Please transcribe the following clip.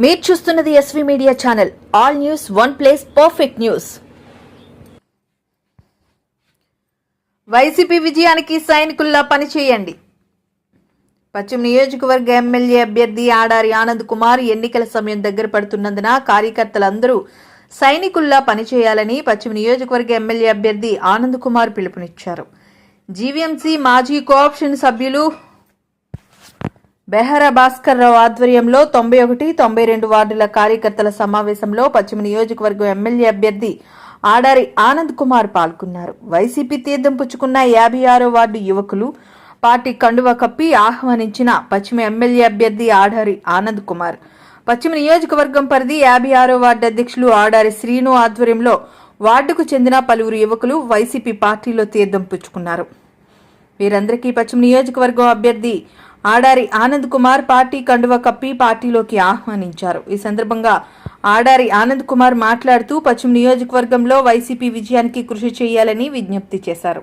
మీరు చూస్తున్నది SV media channel all news one place perfect news YCP విజయానికి సైనికుల్లా పనిచేయండి పశ్చిమ నియోజకవర్గ ఎమ్మెల్యే అభ్యర్థి ఆడారి ఆనంద్ కుమార్ ఎన్నికల సమయం దగ్గర పడుతున్నందున కార్యకర్తలందరూ సైనికుల్లా పనిచేయాలని పశ్చిమ నియోజకవర్గ ఎమ్మెల్యే అభ్యర్థి ఆనంద్ కుమార్ పిలుపునిచ్చారు. జీవీఎంసీ మాజీ కోఆప్షన్ సభ్యులు బెహర భాస్కర్ రావు ఆధ్వర్యంలో తొంభై ఒకటి తొంభై రెండు వార్డుల కార్యకర్తల సమావేశంలో పశ్చిమ నియోజకవర్గం ఎమ్మెల్యే అభ్యర్థి ఆడారి ఆనంద్ కుమార్ పాల్గొన్నారు. వైసీపీ తీర్థం పుచ్చుకున్న యాభై ఆరో వార్డు యువకులు పార్టీ కండువ కప్పి ఆహ్వానించిన పశ్చిమ ఎమ్మెల్యే అభ్యర్థి ఆడారి ఆనంద్ కుమార్. పశ్చిమ నియోజకవర్గం పరిధి యాభై ఆరో వార్డు అధ్యక్షులు ఆడారి శ్రీను ఆధ్వర్యంలో వార్డుకు చెందిన పలువురు యువకులు వైసీపీ పార్టీలో తీర్థం పుచ్చుకున్నారు. వీరందరికీ పశ్చిమ నియోజకవర్గం అభ్యర్థి ఆడారి ఆనంద్ కుమార్ పార్టీ కండువ కప్పి పార్టీలోకి ఆహ్వానించారు. ఈ సందర్భంగా ఆడారి ఆనంద్ కుమార్ మాట్లాడుతూ పశ్చిమ నియోజకవర్గంలో వైసీపీ విజయానికి కృషి చేయాలని విజ్ఞప్తి చేశారు.